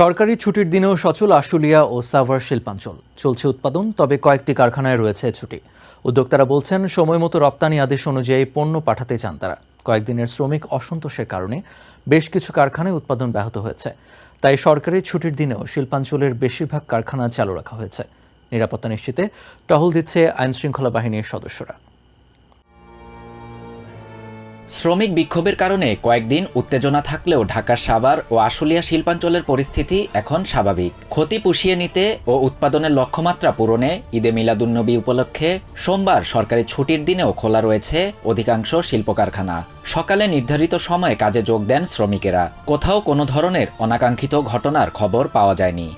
সরকারি ছুটির দিনেও সচল আশুলিয়া ও সাভার শিল্পাঞ্চল। চলছে উৎপাদন, তবে কয়েকটি কারখানায় রয়েছে ছুটি। উদ্যোক্তারা বলছেন, সময় মতো রপ্তানি আদেশ অনুযায়ী পণ্য পাঠাতে চান তারা। কয়েকদিনের শ্রমিক অসন্তোষের কারণে বেশ কিছু কারখানায় উৎপাদন ব্যাহত হয়েছে। তাই সরকারি ছুটির দিনেও শিল্পাঞ্চলের বেশিরভাগ কারখানা চালু রাখা হয়েছে। নিরাপত্তা নিশ্চিতে টহল দিচ্ছে আইনশৃঙ্খলা বাহিনীর সদস্যরা। শ্রমিক বিক্ষোভের কারণে কয়েকদিন উত্তেজনা থাকলেও ঢাকার সাভার ও আশুলিয়া শিল্পাঞ্চলের পরিস্থিতি এখন স্বাভাবিক। ক্ষতি পুষিয়ে নিতে ও উৎপাদনের লক্ষ্যমাত্রা পূরণে ঈদে মিলাদুন্নবী উপলক্ষে সোমবার সরকারি ছুটির দিনেও খোলা রয়েছে অধিকাংশ শিল্প কারখানা সকালে নির্ধারিত সময়ে কাজে যোগ দেন শ্রমিকেরা। কোথাও কোনো ধরনের অনাকাঙ্ক্ষিত ঘটনার খবর পাওয়া যায়নি।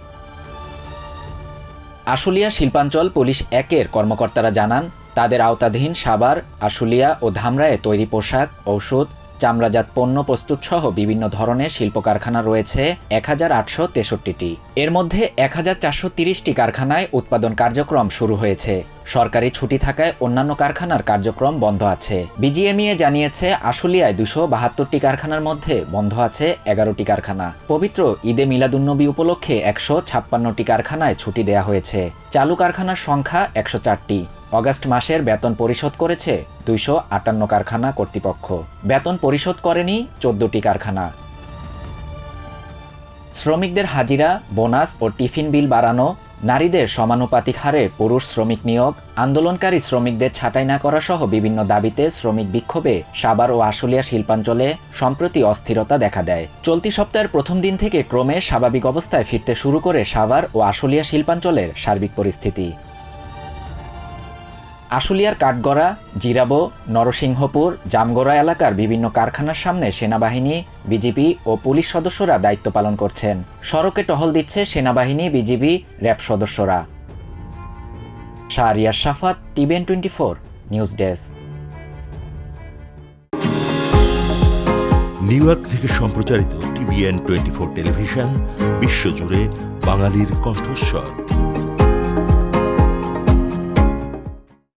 আশুলিয়া শিল্পাঞ্চল পুলিশ একের কর্মকর্তারা জানান তাদের আওতাধীন সাভার আশুলিয়া ও ধামরায়ে তৈরি পোশাক, ঔষধ, চামড়াজাত পণ্য প্রস্তুত সহ বিভিন্ন ধরনের শিল্প কারখানা রয়েছে এক হাজার আটশো তেষট্টিটি। এর মধ্যে এক হাজার চারশো তিরিশটি কারখানায় উৎপাদন কার্যক্রম শুরু হয়েছে। সরকারি ছুটি থাকায় অন্যান্য কারখানার কার্যক্রম বন্ধ আছে। বিজিএমইএ জানিয়েছে, আশুলিয়ায় দুশো বাহাত্তরটি কারখানার মধ্যে বন্ধ আছে এগারোটি কারখানা। পবিত্র ঈদে মিলাদুন্নবী উপলক্ষে একশো ছাপ্পান্নটি কারখানায় ছুটি দেয়া হয়েছে। চালু কারখানার সংখ্যা একশো চারটি। অগাস্ট মাসের বেতন পরিশোধ করেছে দুইশো আটান্ন কারখানা কর্তৃপক্ষ। বেতন পরিশোধ করেনি চোদ্দটি কারখানা। শ্রমিকদের হাজিরা, বোনাস ও টিফিন বিল বাড়ানো, নারীদের সমানুপাতিক হারে পুরুষ শ্রমিক নিয়োগ, আন্দোলনকারী শ্রমিকদের ছাঁটাই না করা সহ বিভিন্ন দাবিতে শ্রমিক বিক্ষোভে সাভার ও আশুলিয়া শিল্পাঞ্চলে সম্প্রতি অস্থিরতা দেখা দেয়। চলতি সপ্তাহের প্রথম দিন থেকে ক্রমে স্বাভাবিক অবস্থায় ফিরতে শুরু করে সাভার ও আশুলিয়া শিল্পাঞ্চলের সার্বিক পরিস্থিতি। আশুলিয়ার কাঠগড়া, জিরাবো, নরসিংহপুর, জামগড়া এলাকার বিভিন্ন কারখানার সামনে সেনাবাহিনী, বিজিবি ও পুলিশ সদস্যরা দায়িত্ব পালন করছেন। সড়কে টহল দিচ্ছে সেনাবাহিনী, বিজিবি, র্যাব সদস্যরা। Shahriar Safat TVN twenty four, news desk. New York থেকে সম্প্রচারিত টিভিএন টোয়েন্টি ফোর টেলিভিশন, বিশ্বজুড়ে বাঙালির কণ্ঠস্বর।